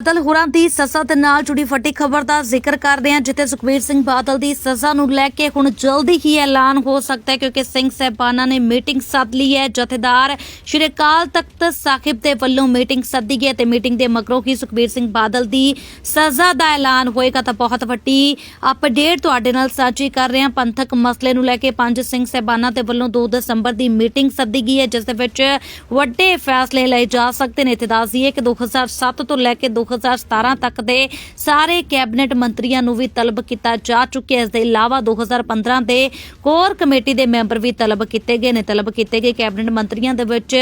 ਬਾਦਲ ਹੋਰਾਂ ਦੀ ਸਜ਼ਾ ਦੇ ਨਾਲ ਜੁੜੀ ਵੱਡੀ ਖਬਰ ਦਾ ਜ਼ਿਕਰ ਕਰਦੇ ਹਾਂ, ਜਿੱਥੇ ਸੁਖਬੀਰ ਸਿੰਘ ਬਾਦਲ ਦੀ ਸਜ਼ਾ ਨੂੰ ਲੈ ਕੇ ਹੁਣ ਜਲਦੀ ਹੀ ਐਲਾਨ ਹੋ ਸਕਦਾ ਹੈ, ਕਿਉਂਕਿ ਸਿੰਘ ਸਾਹਿਬਾਨਾਂ ਨੇ ਮੀਟਿੰਗ ਸੱਦ ਲਈ ਹੈ। ਜਥੇਦਾਰ ਸ਼੍ਰੀ ਅਕਾਲ ਤਖਤ ਸਾਹਿਬ ਦੇ ਵੱਲੋਂ ਮੀਟਿੰਗ ਸੱਦੀ ਗਈ ਤੇ ਮੀਟਿੰਗ ਦੇ ਮਗਰੋਂ ਹੀ ਸੁਖਬੀਰ ਸਿੰਘ ਬਾਦਲ ਦੀ ਸਜ਼ਾ ਦਾ ਐਲਾਨ ਹੋਏਗਾ। ਤਾਂ ਬਹੁਤ ਵੱਡੀ ਅਪਡੇਟ ਤੁਹਾਡੇ ਨਾਲ ਸਾਂਝੀ ਕਰ ਰਹੇ ਹਾਂ। ਪੰਥਕ ਮਸਲੇ ਨੂੰ ਲੈ ਕੇ ਪੰਜ ਸਿੰਘ ਸਾਹਿਬਾਨਾਂ ਦੇ ਵੱਲੋਂ 2 ਦਸੰਬਰ ਦੀ ਮੀਟਿੰਗ ਸੱਦੀ ਗਈ ਹੈ, ਜਿਸ ਦੇ ਵਿੱਚ ਵੱਡੇ ਫੈਸਲੇ ਲਏ ਜਾ ਸਕਦੇ ਨੇ। ਤੇ ਦੱਸ ਦਈਏ ਕਿ 2007 ਤੋਂ ਲੈ ਕੇ 2017 ਤੱਕ ਦੇ ਸਾਰੇ ਕੈਬਨਿਟ ਮੰਤਰੀਆਂ ਨੂੰ ਵੀ ਤਲਬ ਕੀਤਾ ਜਾ ਚੁੱਕਿਆ ਹੈ। ਇਸ ਦੇ ਇਲਾਵਾ 2015 ਦੇ ਕੋਰ ਕਮੇਟੀ ਦੇ ਮੈਂਬਰ ਵੀ ਤਲਬ ਕੀਤੇ ਗਏ ਨੇ। ਤਲਬ ਕੀਤੇ ਗਏ ਕੈਬਨਿਟ ਮੰਤਰੀਆਂ ਦੇ ਵਿੱਚ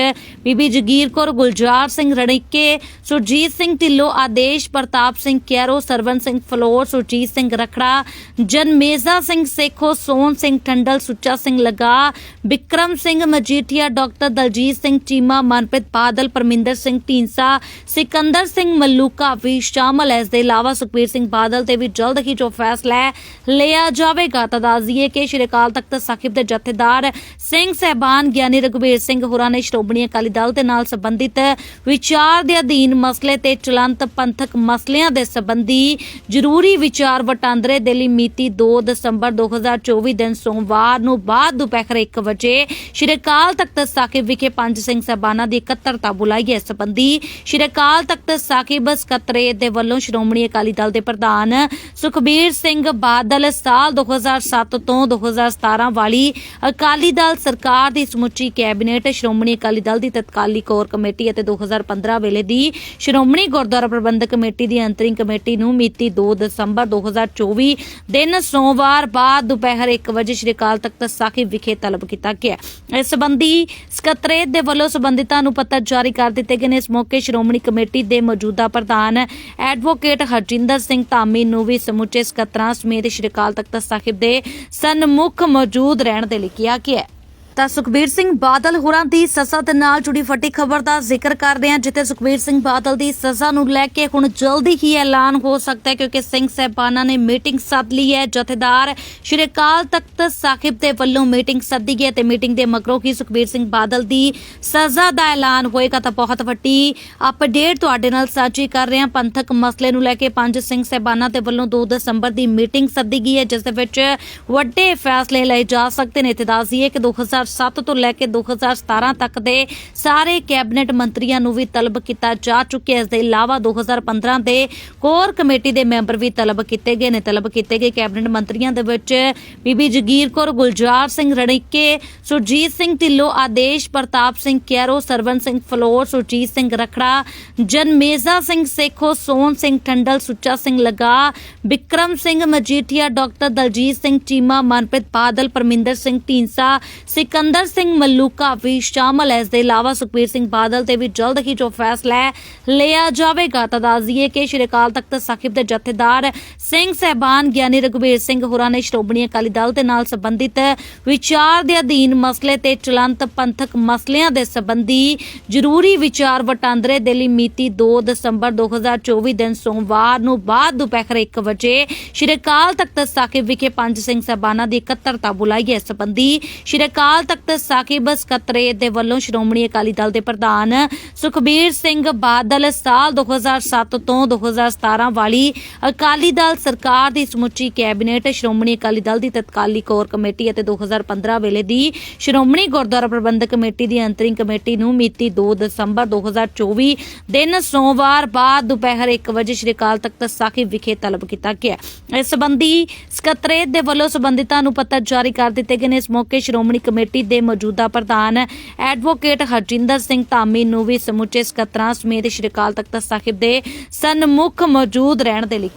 ਬੀਬੀ ਜਗੀਰ ਕੌਰ, ਗੁਲਜ਼ਾਰ ਸਿੰਘ ਰਣੀਕੇ, ਸੁਰਜੀਤ ਸਿੰਘ ਢਿੱਲੋਂ ਆਦੇਸ਼, ਪ੍ਰਤਾਪ ਸਿੰਘ ਕੈਰੋ ਸਰਵਨ ਸਿੰਘ ਫਲੋਰ, ਸੁਰਜੀਤ ਸਿੰਘ ਰਖੜਾ, ਜਨਮੇਜ਼ਾ ਸਿੰਘ ਸੇਖੋ, ਸੋਨ ਸਿੰਘ ਟੰਡਲ ਸੁੱਚਾ ਸਿੰਘ ਲਗਾ ਵਿਕਰਮ ਸਿੰਘ ਮਜੀਠੀਆ, ਡਾਕਟਰ ਦਲਜੀਤ ਸਿੰਘ ਚੀਮਾ, ਮਨਪ੍ਰੀਤ ਬਾਦਲ, ਪਰਮਿੰਦਰ ਸਿੰਘ ਢੀਂਸਾ ਸਿਕੰਦਰ ਸਿੰਘ ਮੱਲੂਕਾ ਵੀ ਸ਼ਾਮਲ ਹੈ। ਇਸ ਦੇ ਇਲਾਵਾ ਸੁਖਬੀਰ ਸਿੰਘ ਬਾਦਲ ਤੇ ਵੀ ਜਲਦ ਹੀ ਜੋ ਫੈਸਲਾ ਲਿਆ ਜਾਵੇਗਾ। ਤਾਂ ਦੱਸ ਦਈਏ ਕਿ ਸ਼੍ਰੀ ਅਕਾਲ ਤਖਤ ਸਾਹਿਬ ਦੇ ਜਥੇਦਾਰ ਸਿੰਘ ਸਹਿਬਾਨ ਗਿਆਨੀ ਰਘੁਬੀਰ ਸਿੰਘ ਹੋਰਾਂ ਨੇ ਸ਼੍ਰੋਮਣੀ ਅਕਾਲੀ ਦਲ ਦੇ ਨਾਲ ਸੰਬੰਧਿਤ ਵਿਚਾਰ ਦੇ ਅਧੀਨ ਮਸਲੇ ਤੇ ਚਲੰਤ ਪੰਥਕ ਮਸਲਿਆਂ ਦੇ ਸੰਬੰਧੀ ਜ਼ਰੂਰੀ ਵਿਚਾਰ ਵਟਾਂਦਰੇ ਦੇ ਲਈ ਮਿਤੀ 2 ਦਸੰਬਰ 2024 ਦਿਨ ਸੋਮਵਾਰ ਨੂੰ ਬਾਅਦ ਦੁਪਹਿਰ 1 ਵਜੇ ਸ਼੍ਰੀ ਅਕਾਲ ਤਖਤ ਸਾਹਿਬ ਵਿਖੇ ਪੰਜ ਸਿੰਘ ਸਹਿਬਾਨਾਂ ਦੀ ਇਕੱਤਰਤਾ ਬੁਲਾਈ। ਹੈ ਇਸ ਸੰਬੰਧੀ ਸ਼੍ਰੀ ਅਕਾਲ ਤਖਤ ਸਾਹਿਬ ਸਕੱਤਰੇਤ ਦੇ ਵੱਲੋਂ ਸ਼੍ਰੋਮਣੀ ਅਕਾਲੀ ਦਲ ਦੇ ਪ੍ਰਧਾਨ ਸੁਖਬੀਰ ਸਿੰਘ ਬਾਦਲ ਸਾਲ 2007 ਤੋਂ 2017 ਵਾਲੀ ਅਕਾਲੀ ਦਲ ਸਰਕਾਰ ਦੀ ਸਮੁੱਚੀ ਕੈਬਨਿਟ ਸ਼੍ਰੋਮਣੀ ਅਕਾਲੀ ਦਲ ਦੀ ਤਤਕਾਲੀ ਕੋਰ ਕਮੇਟੀ ਅਤੇ 2015 ਵੇਲੇ ਦੀ ਸ਼੍ਰੋਮਣੀ ਗੁਰਦੁਆਰਾ ਪ੍ਰਬੰਧਕ ਕਮੇਟੀ ਦੀ ਅੰਤਰਿੰਗ ਕਮੇਟੀ ਨੂੰ ਮਿਤੀ 2 ਦਸੰਬਰ 2024 ਦਿਨ ਸੋਮਵਾਰ ਬਾਅਦ ਦੁਪਹਿਰ 1 ਵਜੇ ਸ਼੍ਰੀ ਅਕਾਲ ਤਖਤ ਸਾਹਿਬ ਵਿਖੇ ਤਲਬ ਕੀਤਾ ਗਿਆ। ਇਸ ਸੰਬੰਧੀ ਸਕੱਤਰੇਤ ਦੇ ਵੱਲੋਂ ਸੰਬੰਧਿਤਾਂ ਨੂੰ ਪੱਤਰ ਜਾਰੀ ਕਰ ਦਿੱਤੇ ਗਏ ਨੇ। ਇਸ ਮੌਕੇ ਸ਼੍ਰੋਮਣੀ ਕਮੇਟੀ ਦੇ ਮੌਜੂਦਾ ਪ੍ਰਧਾਨ ਐਡਵੋਕੇਟ ਹਰਜਿੰਦਰ ਸਿੰਘ ਧਾਮੀ ਨੂੰ ਵੀ ਸਮੁੱਚੇ ਸਕੱਤਰਾਂ ਸਮੇਤ ਸ਼੍ਰੀ ਅਕਾਲ ਤਖਤ ਸਾਹਿਬ ਦੇ ਸਨਮੁਖ ਮੌਜੂਦ ਰਹਿਣ ਦੇ ਲਈ ਕਿਹਾ ਗਿਆ ਹੈ। ਤਾਂ ਸੁਖਬੀਰ ਸਿੰਘ ਬਾਦਲ ਹੋਰਾਂ ਦੀ ਸਜ਼ਾ ਦੇ ਨਾਲ ਜੁੜੀ ਵੱਡੀ ਖਬਰ ਦਾ ਜ਼ਿਕਰ ਕਰ ਰਹੇ ਹਾਂ, ਜਿੱਥੇ ਸੁਖਬੀਰ ਸਿੰਘ ਬਾਦਲ ਦੀ ਸਜ਼ਾ ਨੂੰ ਲੈ ਕੇ ਹੁਣ ਜਲਦੀ ਹੀ ਐਲਾਨ ਹੋ ਸਕਦਾ ਹੈ, ਕਿਉਂਕਿ ਸਿੰਘ ਸਾਹਿਬਾਨਾਂ ਨੇ ਮੀਟਿੰਗ ਸੱਦ ਲਈ ਹੈ। ਜਥੇਦਾਰ ਸ਼੍ਰੀ ਅਕਾਲ ਤਖਤ ਸਾਹਿਬ ਦੇ ਵੱਲੋਂ ਮੀਟਿੰਗ ਸੱਦੀ ਗਈ ਤੇ ਮੀਟਿੰਗ ਦੇ ਮਗਰੋਂ ਹੀ ਸੁਖਬੀਰ ਸਿੰਘ ਬਾਦਲ ਦੀ ਸਜ਼ਾ ਦਾ ਐਲਾਨ ਹੋਏਗਾ। ਤਾਂ ਬਹੁਤ ਵੱਡੀ ਅਪਡੇਟ ਤੁਹਾਡੇ ਨਾਲ ਸਾਂਝੀ ਕਰ ਰਹੇ ਹਾਂ। ਪੰਥਕ ਮਸਲੇ ਨੂੰ ਲੈ ਕੇ ਪੰਜ ਸਿੰਘ ਸਾਹਿਬਾਨਾਂ ਦੇ ਵੱਲੋਂ 2 ਦਸੰਬਰ ਦੀ ਮੀਟਿੰਗ ਸੱਦੀ ਗਈ ਹੈ, ਜਿਸ ਦੇ ਵਿੱਚ ਵੱਡੇ ਫੈਸਲੇ ਲਏ ਜਾ ਸਕਦੇ ਨੇ। ਤੇ ਦੱਸ ਦਈਏ ਕਿ 2007 ਤੋਂ ਲੈ ਕੇ 2017 ਤੱਕ ਦੇ ਸਾਰੇ ਕੈਬਨਿਟ ਮੰਤਰੀਆਂ ਨੂੰ ਵੀ ਤਲਬ ਕੀਤਾ ਜਾ ਚੁੱਕਿਆ ਇਸ ਦੇ ਇਲਾਵਾ 2015 ਦੇ ਕੋਰ ਕਮੇਟੀ ਦੇ ਮੈਂਬਰ ਵੀ ਤਲਬ ਕੀਤੇ ਗਏ ਨੇ। ਤਲਬ ਕੀਤੇ ਗਏ ਕੈਬਨਿਟ ਮੰਤਰੀਆਂ ਦੇ ਵਿੱਚ ਬੀਬੀ ਜਗੀਰ ਕੌਰ, ਗੁਲਜ਼ਾਰ ਸਿੰਘ ਰਣੀਕੇ, ਸੁਰਜੀਤ ਸਿੰਘ ਢਿੱਲੋਂ ਆਦੇਸ਼, ਪ੍ਰਤਾਪ ਸਿੰਘ ਕੈਰੋ ਸਰਵਨ ਸਿੰਘ ਫਲੋਰ, ਸੁਰਜੀਤ ਸਿੰਘ ਰਖੜਾ, ਜਨਮੇਜ਼ਾ ਸਿੰਘ ਸੇਖੋ ਸੋਨ ਸਿੰਘ ਟੰਡਲ ਸੁੱਚਾ ਸਿੰਘ ਲਗਾ ਵਿਕਰਮ ਸਿੰਘ ਮਜੀਠੀਆ, ਡਾਕਟਰ ਦਲਜੀਤ ਸਿੰਘ ਚੀਮਾ, ਮਨਪ੍ਰੀਤ ਬਾਦਲ, ਪਰਮਿੰਦਰ ਸਿੰਘ ਢੀਂਸਾ ਸਿਕੰਦਰ ਸਿੰਘ ਮੱਲੂਕਾ ਵੀ ਸ਼ਾਮਲ ਹੈ। ਇਸ ਦੇ ਇਲਾਵਾ ਸੁਖਬੀਰ ਸਿੰਘ ਬਾਦਲ ਤੇ ਵੀ ਜਲਦ ਹੀ ਜੋ ਫੈਸਲਾ ਲਿਆ ਜਾਵੇਗਾ। ਤਾਂ ਦੱਸ ਕਿ ਸ਼੍ਰੀ ਅਕਾਲ ਤਖਤ ਸਾਹਿਬ ਦੇ ਜਥੇਦਾਰ ਸਿੰਘ ਸਹਿਬਾਨ ਗਿਆਨੀ ਰਘੁਬੀਰ ਸਿੰਘ ਹੋਰਾਂ ਨੇ ਸ਼੍ਰੋਮਣੀ ਅਕਾਲੀ ਦਲ ਦੇ ਨਾਲ ਸੰਬੰਧਿਤ ਵਿਚਾਰ ਦੇ ਅਧੀਨ ਮਸਲੇ ਤੇ ਚਲੰਤ ਪੰਥਕ ਮਸਲਿਆਂ ਦੇ ਸੰਬੰਧੀ ਜ਼ਰੂਰੀ ਵਿਚਾਰ ਵਟਾਂਦਰੇ ਦੇ ਲਈ ਮਿਤੀ 2 ਦਸੰਬਰ 2024 ਦਿਨ ਸੋਮਵਾਰ ਨੂੰ ਬਾਅਦ ਦੁਪਹਿਰ 1 ਵਜੇ ਸ਼੍ਰੀ ਅਕਾਲ ਤਖਤ ਸਾਹਿਬ ਵਿਖੇ ਪੰਜ ਸਿੰਘ ਸਹਿਬਾਨਾਂ ਦੀ ਇਕੱਤਰਤਾ ਬੁਲਾਈ। ਹੈ ਇਸ ਸੰਬੰਧੀ ਸ਼੍ਰੀ ਅਕਾਲ ਤਖਤ ਸਾਹਿਬ ਸਕੱਤਰੇਤ ਦੇ ਵੱਲੋਂ ਸ਼੍ਰੋਮਣੀ ਅਕਾਲੀ ਦਲ ਦੇ ਪ੍ਰਧਾਨ ਸੁਖਬੀਰ ਸਿੰਘ ਬਾਦਲ ਸਾਲ 2007 ਤੋਂ 2017 ਵਾਲੀ ਅਕਾਲੀ ਦਲ ਸਰਕਾਰ ਦੀ ਸਮੁੱਚੀ ਕੈਬਨਿਟ ਸ਼੍ਰੋਮਣੀ ਅਕਾਲੀ ਦਲ ਦੀ ਤਤਕਾਲੀ ਕੋਰ ਕਮੇਟੀ ਅਤੇ 2015 ਵੇਲੇ ਦੀ ਸ਼੍ਰੋਮਣੀ ਗੁਰਦੁਆਰਾ ਪ੍ਰਬੰਧਕ ਕਮੇਟੀ ਦੀ ਅੰਤਰਿੰਗ ਕਮੇਟੀ ਨੂੰ ਮਿਤੀ 2 ਦਸੰਬਰ 2024 ਦਿਨ ਸੋਮਵਾਰ ਬਾਅਦ ਦੁਪਹਿਰ 1 ਵਜੇ ਸ਼੍ਰੀ ਅਕਾਲ ਤਖਤ ਸਾਹਿਬ ਵਿਖੇ ਤਲਬ ਕੀਤਾ ਗਿਆ। ਇਸ ਸੰਬੰਧੀ ਸਕੱਤਰੇਤ ਦੇ ਵੱਲੋਂ ਸੰਬੰਧਿਤਾਂ ਨੂੰ ਪੱਤਰ ਜਾਰੀ ਕਰ ਦਿੱਤੇ ਗਏ ਨੇ। ਇਸ ਮੌਕੇ ਸ਼੍ਰੋਮਣੀ ਕਮੇਟੀ ਕਮੇਟੀ ਦੇ ਮੌਜੂਦਾ ਪ੍ਰਧਾਨ ਐਡਵੋਕੇਟ ਹਰਜਿੰਦਰ ਸਿੰਘ ਧਾਮੀ ਨੂੰ ਵੀ ਸਮੁੱਚੇ ਸਕੱਤਰਾਂ ਸਮੇਤ ਸ਼੍ਰੀ ਅਕਾਲ ਤਖਤ ਸਾਹਿਬ ਦੇ ਸਨਮੁਖ ਮੌਜੂਦ ਰਹਿਣ ਦੇ ਲਈ